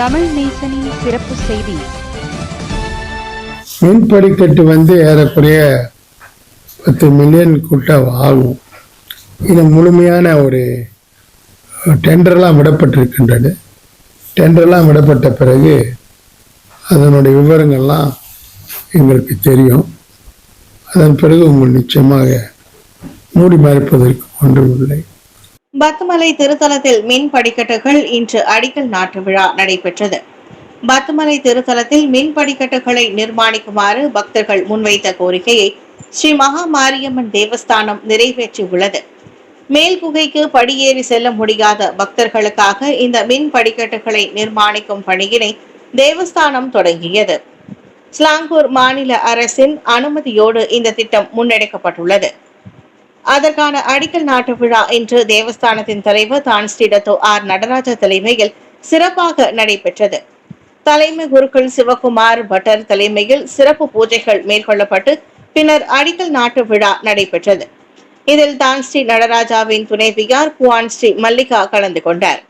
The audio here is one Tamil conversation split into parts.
தமிழ் நேசனின் சிறப்பு செய்தி. மின் படிக்கட்டு வந்து ஏறக்குறைய பத்து மில்லியன் கூட்ட ஆகும். இது முழுமையான ஒரு டெண்டர்லாம் விடப்பட்டிருக்கின்றது. டெண்டர்லாம் விடப்பட்ட பிறகு அதனுடைய விவரங்கள்லாம் எங்களுக்கு தெரியும். அதன் பிறகு உங்கள் நிச்சயமாக மூடி மறைப்பதற்கு ஒன்றுமில்லை பத்துமலை திருத்தலத்தில் மின் படிக்கட்டுகள் இன்று அடிக்கல் நாட்டு விழா நடைபெற்றது. பத்துமலை திருத்தலத்தில் மின் படிக்கட்டுகளை நிர்மாணிக்குமாறு பக்தர்கள் முன்வைத்த கோரிக்கையை ஸ்ரீ மகா மாரியம்மன் தேவஸ்தானம் நிறைவேற்றியுள்ளது. மேல் குகைக்கு படியேறி செல்ல முடியாத பக்தர்களுக்காக இந்த மின் படிக்கட்டுகளை நிர்மாணிக்கும் பணியினை தேவஸ்தானம் தொடங்கியது. ஸ்லாங்கூர் மாநில அரசின் அனுமதியோடு இந்த திட்டம் முன்னெடுக்கப்பட்டுள்ளது. அதற்கான அடிக்கல் நாட்டு விழா இன்று தேவஸ்தானத்தின் தலைவர் தான் ஸ்ரீடத்தோ ஆர். நடராஜ தலைமையில் சிறப்பாக நடைபெற்றது. தலைமை குருக்கள் சிவகுமார் பட்டர் தலைமையில் சிறப்பு பூஜைகள் மேற்கொள்ளப்பட்டு பின்னர் அடிக்கல் நாட்டு விழா நடைபெற்றது. இதில் தான் ஸ்ரீ நடராஜாவின் துணைவியார் குவான் ஸ்ரீ மல்லிகா கலந்து கொண்டார்.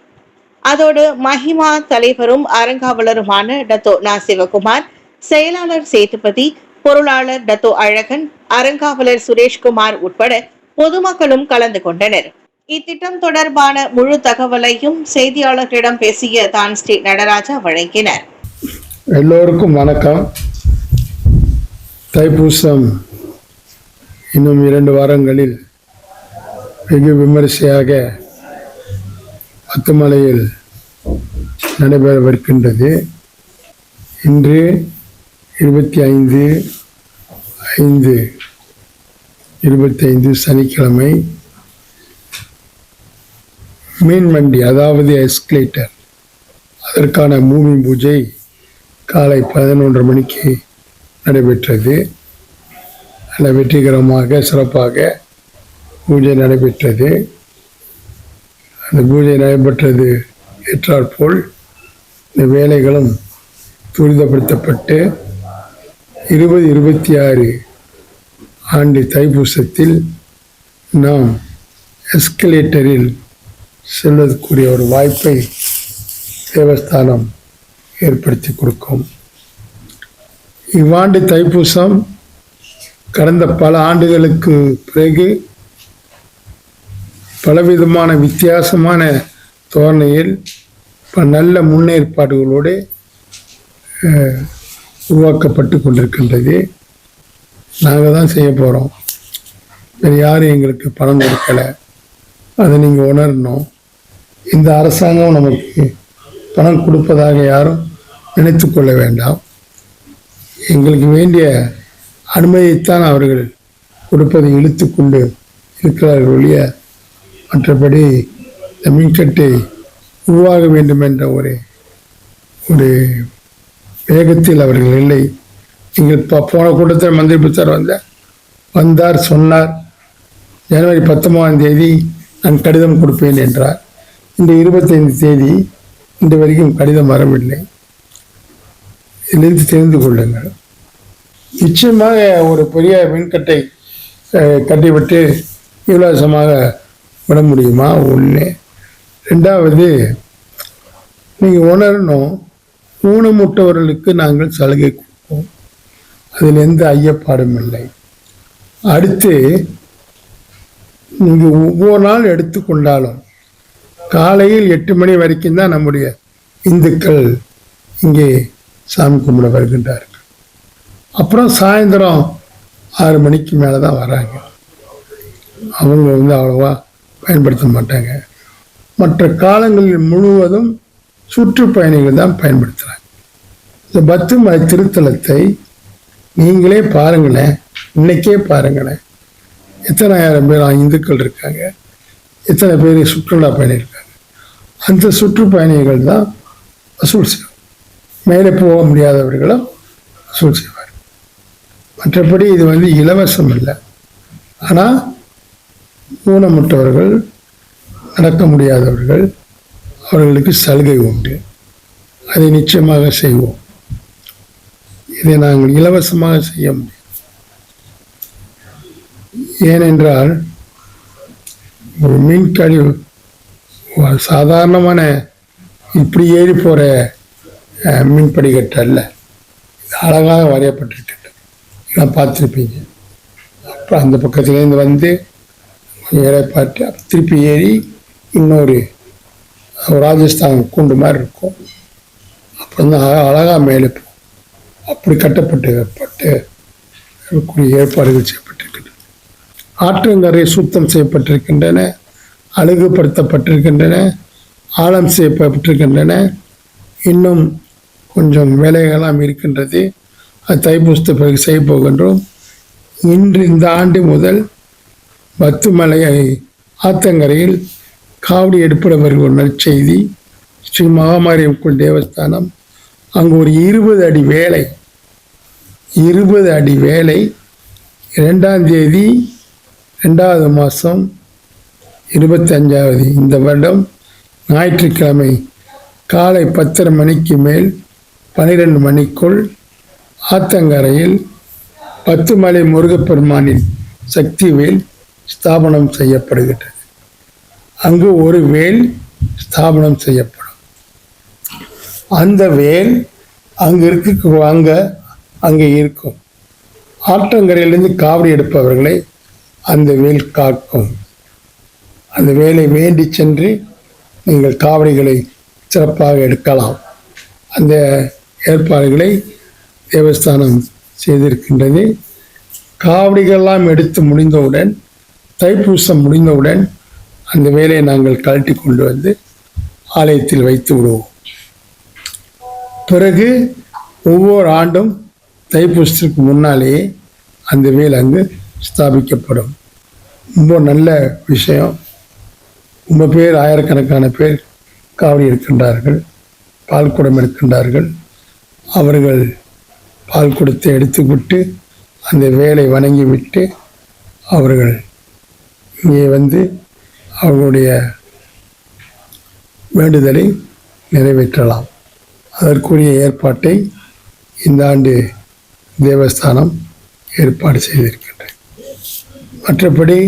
அதோடு மஹிமா தலைவரும் அறங்காவலருமான டத்தோ நா. சிவகுமார் செயலாளர் சேதுபதி பொருளாளர் டத்தோ அழகன் அறங்காவலர் சுரேஷ்குமார் உட்பட பொதுமக்களும் கலந்து கொண்டனர். இத்திட்டம் தொடர்பான முழு தகவலையும் செய்தியாளர்களிடம் பேசிய தான் ஸ்ரீ நடராஜா வழங்கினர். எல்லோருக்கும் வணக்கம். தைப்பூசம் இன்னும் இரண்டு வாரங்களில் வெகு விமரிசையாக அத்துமலையில் நடைபெறவிருக்கின்றது. இன்று இருபத்தி ஐந்து ஐந்து இருபத்தைந்து சனிக்கிழமை மீன் வண்டி அதாவது எஸ்கலேட்டர் அதற்கான பூமி பூஜை காலை பதினொன்று மணிக்கு நடைபெற்றது. நல்ல வெற்றிகரமாக சிறப்பாக பூஜை நடைபெற்றது. அந்த பூஜை நடைபெற்றது ஏற்றாற்போல் இந்த வேலைகளும் துரிதப்படுத்தப்பட்டு இருபது இருபத்தி ஆறு ஆண்டு தைப்பூசத்தில் நாம் எஸ்கலேட்டரில் செல்வதற்குரிய ஒரு வாய்ப்பை தேவஸ்தானம் ஏற்படுத்தி கொடுக்கும். இவ்வாண்டு தைப்பூசம் கடந்த பல ஆண்டுகளுக்கு பிறகு பலவிதமான வித்தியாசமான தோரணையில் இப்போ நல்ல முன்னேற்பாடுகளோடு உருவாக்கப்பட்டு கொண்டிருக்கின்றது. நாங்கள் தான் செய்ய போகிறோம் வேறு யாரும் எங்களுக்கு பணம் கொடுக்கலை. அதை நீங்கள் உணரணும். இந்த அரசாங்கம் நமக்கு பணம் கொடுப்பதாக யாரும் நினைத்து கொள்ள வேண்டாம். எங்களுக்கு வேண்டிய அனுமதியைத்தான் அவர்கள் கொடுப்பதை இழுத்துக்கொண்டு இருக்கிறார்கள் ஒழிய மற்றபடி இந்த மின்கட்டை உருவாக வேண்டும் என்ற ஒரு ஒரு வேகத்தில் அவர்கள் இல்லை. நீங்கள் இப்போ போன கூட்டத்தில் மந்திரி புத்தர் வந்தார் வந்தார் சொன்னார். ஜனவரி பத்தொன்பதாம் தேதி நான் கடிதம் கொடுப்பேன் என்றார். இந்த இருபத்தைந்து தேதி இன்று வரைக்கும் கடிதம் வரவில்லை. இதிலிருந்து தெரிந்து கொள்ளுங்கள். நிச்சயமாக ஒரு பெரிய மின்கட்டை கட்டிவிட்டு இலவசமாக விட முடியுமா? ஒன்று ரெண்டாவது நீங்கள் உணரணும் ஊனமுட்டவர்களுக்கு நாங்கள் சலுகை கொடுப்போம் அதில் எந்த ஐயப்பாடும் இல்லை. அடுத்து இங்கு ஒவ்வொரு நாள் எடுத்துக்கொண்டாலும் காலையில் எட்டு மணி வரைக்கும் தான் நம்முடைய இந்துக்கள் இங்கே சாமி கும்பிட வருகின்றார்கள். அப்புறம் சாயந்தரம் ஆறு மணிக்கு மேலே தான் வராங்க. அவங்க வந்து அவ்வளோவா பயன்படுத்த மாட்டாங்க. மற்ற காலங்களில் முழுவதும் சுற்றுப்பயணிகள் தான் பயன்படுத்துகிறாங்க இந்த பத்துமலை திருத்தலத்தை நீங்களே பாருங்களேன். இன்னைக்கே பாருங்களேன். எத்தனை ஆயிரம் பேர் இந்துக்கள் இருக்காங்க. எத்தனை பேர் சுற்றுலா பயணி இருக்காங்க அந்த சுற்றுப்பயணிகள் தான் வசூல் செய்வார் மேலே போக முடியாதவர்களும் வசூல் செய்வார் மற்றபடி இது வந்து இலவசம் இல்லை. ஆனால் ஊனமுற்றவர்கள் நடக்க முடியாதவர்கள் அவர்களுக்கு சலுகை உண்டு. அதை நிச்சயமாக செய்வோம். இதை நாங்கள் இலவசமாக செய்ய முடியும். ஏனென்றால் ஒரு மின் கழிவு சாதாரணமான இப்படி ஏறி போகிற மின் படிக்கட்டு அல்ல. இது அழகாக வரையப்பட்டிருக்கின்றது. இதெல்லாம் பார்த்துருப்பீங்க. அப்புறம் அந்த பக்கத்துலேருந்து வந்து கொஞ்சம் ஏற பார்த்து திருப்பி ஏறி இன்னொரு ராஜஸ்தான் கூண்டு மாதிரி இருக்கும். அப்புறம் தான் அழகாக மேலே போகும். அப்படி கட்டப்பட்டு பட்டு இருக்கக்கூடிய ஏற்பாடுகள் செய்யப்பட்டிருக்கின்றன. ஆற்றங்கரை சுத்தம் செய்யப்பட்டிருக்கின்றன அழகுபடுத்தப்பட்டிருக்கின்றன ஆழம் செய்யப்பட்டிருக்கின்றன. இன்னும் கொஞ்சம் வேலைகளாம் இருக்கின்றது. அது தைப்பூசத்து பிறகு செய்ய போகின்றோம். இன்று இந்த ஆண்டு முதல் பத்துமலையை ஆத்தங்கரையில் காவடி எடுப்பட ஒரு நற்செய்தி ஸ்ரீ மகாமாரியம் மகாமாரியம்மன் தேவஸ்தானம். அங்கு ஒரு இருபது அடி வேலை இருபது அடி வேலை இரண்டாம் தேதி ரெண்டாவது மாதம் இருபத்தஞ்சாவது. இந்த வருடம் ஞாயிற்றுக்கிழமை காலை பத்தரை மணிக்கு மேல் பன்னிரெண்டு மணிக்குள் ஆத்தங்கரையில் பத்துமலை முருகப்பெருமானின் சக்தி வேல் ஸ்தாபனம் செய்யப்படுகின்றது. அங்கு ஒரு வேல் ஸ்தாபனம் செய்யப்படும். அந்த வேல் அங்கு இருக்க அங்கே அங்கே இருக்கும். ஆற்றங்கரையிலிருந்து காவடி எடுப்பவர்களை அந்த வேல் காக்கும். அந்த வேலை வேண்டி சென்று நீங்கள் காவடிகளை சிறப்பாக எடுக்கலாம். அந்த ஏற்பாடுகளை தேவஸ்தானம் செய்திருக்கின்றது. காவடிகள்லாம் எடுத்து முடிந்தவுடன் தைப்பூசம் முடிந்தவுடன் அந்த வேலையை நாங்கள் கழட்டி கொண்டு வந்து ஆலயத்தில் வைத்து விடுவோம். பிறகு ஒவ்வொரு ஆண்டும் தைப்பூசத்துக்கு முன்னாலேயே அந்த வேல் அங்கு ஸ்தாபிக்கப்படும். ரொம்ப நல்ல விஷயம். ரொம்ப பேர் ஆயிரக்கணக்கான பேர் காவடி எடுக்கின்றார்கள் பால் குடம் எடுக்கின்றார்கள். அவர்கள் பால் குடத்தை எடுத்துவிட்டு அந்த வேலை வணங்கி விட்டு அவர்கள் இங்கே வந்து அவர்களுடைய வேண்டுதலை நிறைவேற்றலாம். அதற்குரிய ஏற்பாட்டை இந்த ஆண்டு தேவஸ்தானம் ஏற்பாடு செய்திருக்கின்றேன். மற்றபடி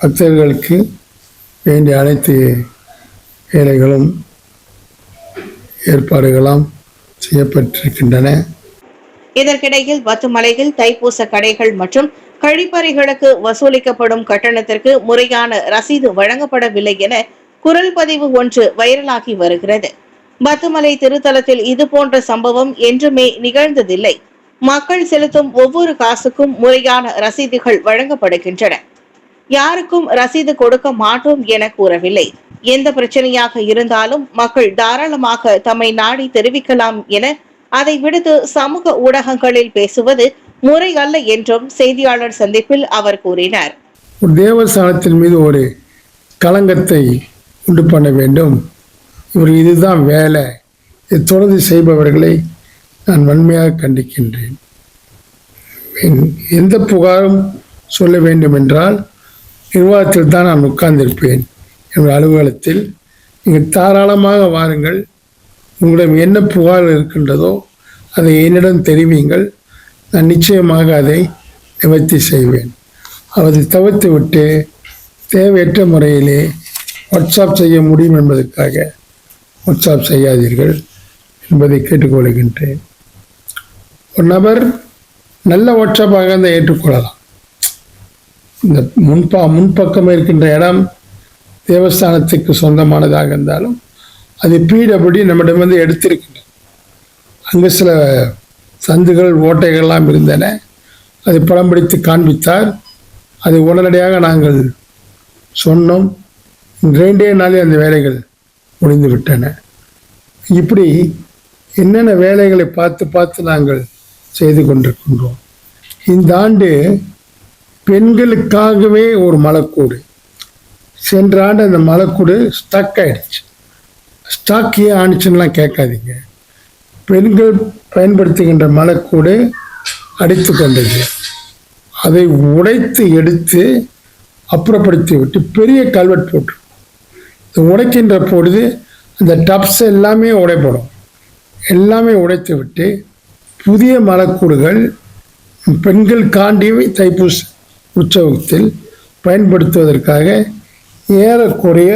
பக்தர்களுக்கு வேண்டிய அனைத்து வேலைகளும் ஏற்பாடுகளும் செய்யப்பட்டிருக்கின்றன. இதற்கிடையில் பத்துமலையில் தைப்பூச கடைகள் மற்றும் கழிப்பறைகளுக்கு வசூலிக்கப்படும் கட்டணத்திற்கு முறையான ரசீது வழங்கப்படவில்லை என குரல் பதிவு ஒன்று வைரலாகி வருகிறது. பத்துமலை திருத்தலத்தில் இது போன்ற சம்பவம் என்றுமே நிகழ்ந்ததில்லை. மக்கள் செலுத்தும் ஒவ்வொரு காசுக்கும் முறையான ரசீதுகள் வழங்கப்படுகின்றன. யாருக்கும் ரசீது கொடுக்க மாட்டோம் என கூறவில்லை. எந்த பிரச்சனையாக இருந்தாலும் மக்கள் தாராளமாக தம்மை நாடி தெரிவிக்கலாம் என அதை விடுத்து சமூக ஊடகங்களில் பேசுவது முறை அல்ல என்றும் செய்தியாளர் சந்திப்பில் அவர் கூறினார். தேவஸ்தானத்தின் மீது ஒரு களங்கத்தை உண்டு பண்ண வேண்டும். இவர் இதுதான் வேலை. தொடர்ந்து செய்பவர்களை நான் வன்மையாக கண்டிக்கின்றேன். எந்த புகாரும் சொல்ல வேண்டும் என்றால் நிர்வாகத்தில் தான் நான் உட்கார்ந்திருப்பேன் என்னுடைய அலுவலகத்தில். நீங்கள் தாராளமாக வாருங்கள். உங்களிடம் என்ன புகார் இருக்கின்றதோ அதை என்னிடம் தெரிவிங்கள் நான் நிச்சயமாக அதை நிவர்த்தி செய்வேன். அதை தவிர்த்து விட்டு தேவையற்ற முறையிலே வாட்ஸ்அப் செய்ய முடியும் என்பதற்காக வாட்ஸ்அப் செய்யாதீர்கள் என்பதை கேட்டுக்கொள்கின்றேன். ஒரு நபர் நல்ல வாட்ஸ்அப்பாக இருந்தால் ஏற்றுக்கொள்ளலாம். இந்த முன்பா முன்பக்கம் இருக்கின்ற இடம் தேவஸ்தானத்துக்கு சொந்தமானதாக இருந்தாலும் அது பீடபடி நம்மிடம் வந்து எடுத்திருக்கின்றன. அங்கே சில சந்துகள் ஓட்டைகள்லாம் இருந்தன. அதை படம் பிடித்து காண்பித்தார். அதை உடனடியாக நாங்கள் சொன்னோம். ரெண்டே நாளில் அந்த வேலைகள் முடிந்து விட்டன இப்படி என்னென்ன வேலைகளை பார்த்து பார்த்து நாங்கள் செய்து கொண்டிருக்கின்றோம். இந்த ஆண்டு பெண்களுக்காகவே ஒரு மலக்கூடு. சென்ற ஆண்டு அந்த மலக்கூடு ஸ்டக் ஆயிடுச்சு. ஸ்டாக் ஏன் ஆணிச்சுன்னெலாம் கேட்காதீங்க. பெண்கள் பயன்படுத்துகின்ற மலக்கூடு அடித்து கொண்டது. அதை உடைத்து எடுத்து அப்புறப்படுத்தி விட்டு பெரிய கல்வெட் போட்டு இது உடைக்கின்ற பொழுது அந்த டப்ஸ் எல்லாமே உடைப்படும் எல்லாமே உடைத்து விட்டு புதிய மலக்கூடுகள் பெண்கள் காண்டி தைப்பூச உற்சவத்தில் பயன்படுத்துவதற்காக ஏறக்குறைய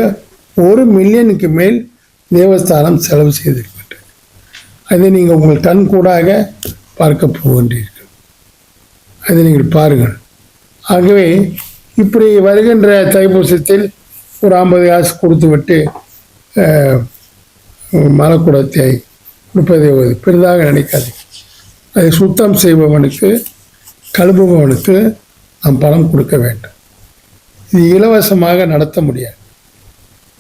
ஒரு மில்லியனுக்கு மேல் தேவஸ்தானம் செலவு செய்திருக்கின்றது அதை நீங்கள் உங்கள் கண் கூடாக பார்க்க போகின்றீர்கள். அதை நீங்கள் பாருங்கள். ஆகவே இப்படி வருகின்ற தைப்பூசத்தில் ஒரு ஐம்பது காசு கொடுத்துவிட்டு மலக்குடத்தை கொடுப்பதை பெரிதாக நினைக்காதீங்க அதை சுத்தம் செய்பவனுக்கு கழுவுபவனுக்கு நாம் பணம் கொடுக்க வேண்டும். இது இலவசமாக நடத்த முடியாது.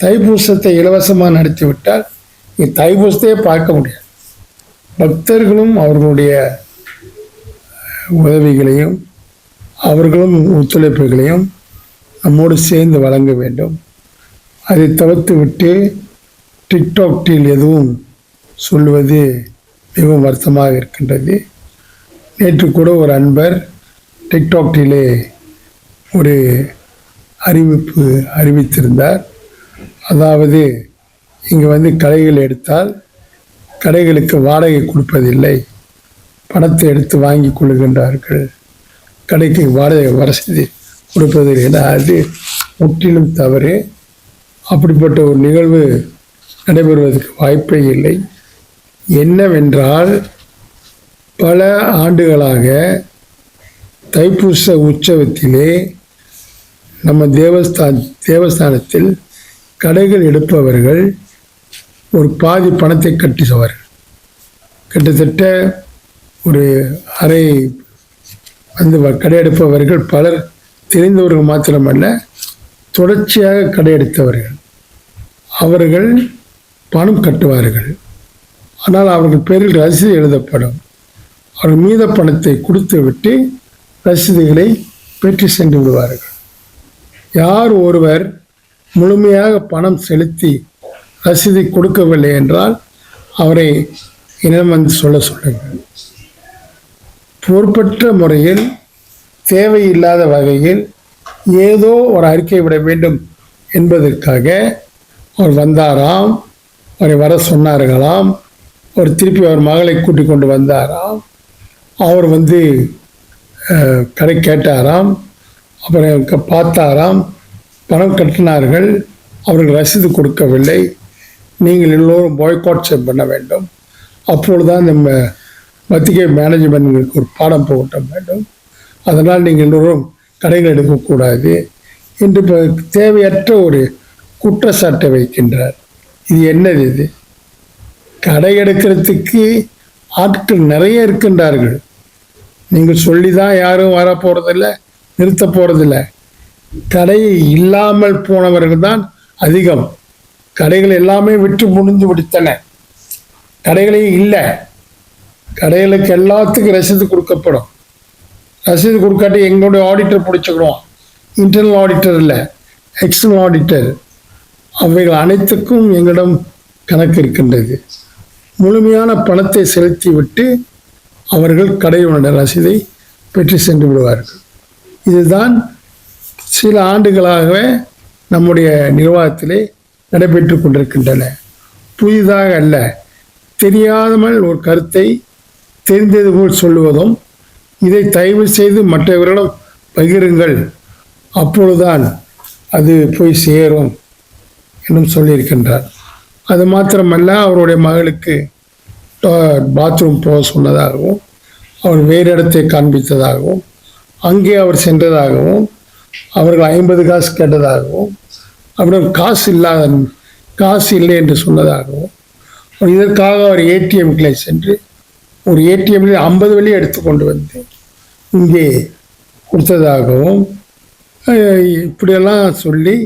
தைப்பூசத்தை இலவசமாக நடத்திவிட்டால் நீ தைப்பூசத்தையே பார்க்க முடியாது. பக்தர்களும் அவர்களுடைய உதவிகளையும் அவர்களும் ஒத்துழைப்புகளையும் நம்மோடு சேர்ந்து வழங்க வேண்டும். அதை தவிர்த்து விட்டு டிக்டாக்டில் எதுவும் சொல்வது மிகவும் வருத்தமாக இருக்கின்றது. நேற்று கூட ஒரு அன்பர் டிக்டாக்டிலே ஒரு அறிவிப்பு அறிவித்திருந்தார். அதாவது இங்கே வந்து கடைகள் எடுத்தால் கடைகளுக்கு வாடகை கொடுப்பதில்லை. பணத்தை எடுத்து வாங்கி கொள்கின்றார்கள். கடைக்கு வாடகை வசதி கொடுப்பதில்லை அது முற்றிலும் தவறு. அப்படிப்பட்ட ஒரு நிகழ்வு நடைபெறுவதற்கு வாய்ப்பே இல்லை. என்னவென்றால் பல ஆண்டுகளாக தைப்பூச உற்சவத்திலே நம்ம தேவஸ்தான் தேவஸ்தானத்தில் கடைகள் எடுப்பவர்கள் ஒரு பாதி பணத்தை கட்டுவார்கள் கிட்டத்தட்ட ஒரு அரை வந்து வ- கடை எடுப்பவர்கள் பலர் தெரிந்தவர்கள் மாத்திரமல்ல தொடர்ச்சியாக கடை எடுத்தவர்கள். அவர்கள் பணம் கட்டுவார்கள். ஆனால் அவர்கள் பேரில் ரசீது எழுதப்படும். அவர்கள் மீத பணத்தை கொடுத்து விட்டு ரசீதுகளை பெற்று சென்று விடுவார்கள். யார் ஒருவர் முழுமையாக பணம் செலுத்தி ரசீதை கொடுக்கவில்லை என்றால் அவரை இனம் வந்து சொல்ல சொல்லுங்கள். பொறுப்பற்ற முறையில் தேவையில்லாத வகையில் ஏதோ ஒரு அறிக்கை விட வேண்டும் என்பதற்காக அவர் வந்தாராம் அவரை வர சொன்னார்களாம் அவர் திருப்பி அவர் மகளை கூட்டி கொண்டு வந்தாராம். அவர் வந்து கடை கேட்டாராம். அப்புறம் க- பார்த்தாராம். பணம் கட்டினார்கள். அவர்கள் ரசீது கொடுக்கவில்லை. நீங்கள் எல்லோரும் பாய்காட் பண்ண வேண்டும். அப்பொழுதுதான் நம்ம மத்திய மேனேஜ்மெண்ட்களுக்கு ஒரு பாடம் புகட்ட வேண்டும். அதனால் நீங்கள் எல்லோரும் கடைகள் எடுக்கக்கூடாது என்று இப்போ தேவையற்ற ஒரு குற்றச்சாட்டை வைக்கின்றார். இது என்னது இது? கடை எடுக்கிறதுக்கு ஆட்கள் நிறைய இருக்கின்றார்கள். நீங்கள் சொல்லி தான் யாரும் வர போகிறதில்ல நிறுத்த போகிறதில்ல கடை இல்லாமல் போனவர்கள் தான் அதிகம். கடைகள் எல்லாமே விட்டு முடிந்து விடுத்தன கடைகளே இல்லை. கடைகளுக்கு எல்லாத்துக்கும் ரசீது கொடுக்கப்படும். ரசீது கொடுக்காட்டி எங்களுடைய ஆடிட்டர் பிடிச்சிக்கிடுவோம் இன்டர்னல் ஆடிட்டர் இல்லை எக்ஸ்டர்னல் ஆடிட்டர் அவைகள் அனைத்துக்கும் எங்களிடம் கணக்கு இருக்கின்றது. முழுமையான பணத்தை செலுத்தி விட்டு அவர்கள் கடையுடைய ரசீதை பெற்று சென்று விடுவார்கள். இதுதான் சில ஆண்டுகளாகவே நம்முடைய நிர்வாகத்திலே நடைபெற்று கொண்டிருக்கின்றன. புதிதாக அல்ல தெரியாமல் ஒரு கருத்தை தெரிந்தது போல் சொல்லுவதும் இதை தயவு செய்து மற்றவர்களிடம் பகிருங்கள். அப்பொழுதுதான் அது போய் சேரும் என்றும் சொல்லியிருக்கின்றார். அது மாத்திரமல்ல அவருடைய மகளுக்கு பாத்ரூம் போக சொன்னதாகவும் அவர் வேறு இடத்தை காண்பித்ததாகவும் அங்கே அவர் சென்றதாகவும் அவர்கள் ஐம்பது காசு கேட்டதாகவும் அப்புறம் காசு இல்லாத காசு இல்லை என்று சொன்னதாகவும் இதற்காக அவர் ஏடிஎம்களை சென்று ஒரு ஏடிஎம்மில் ஐம்பது வெளியே எடுத்துக்கொண்டு வந்து இங்கே கொடுத்ததாகவும் இப்படியெல்லாம் சொல்லி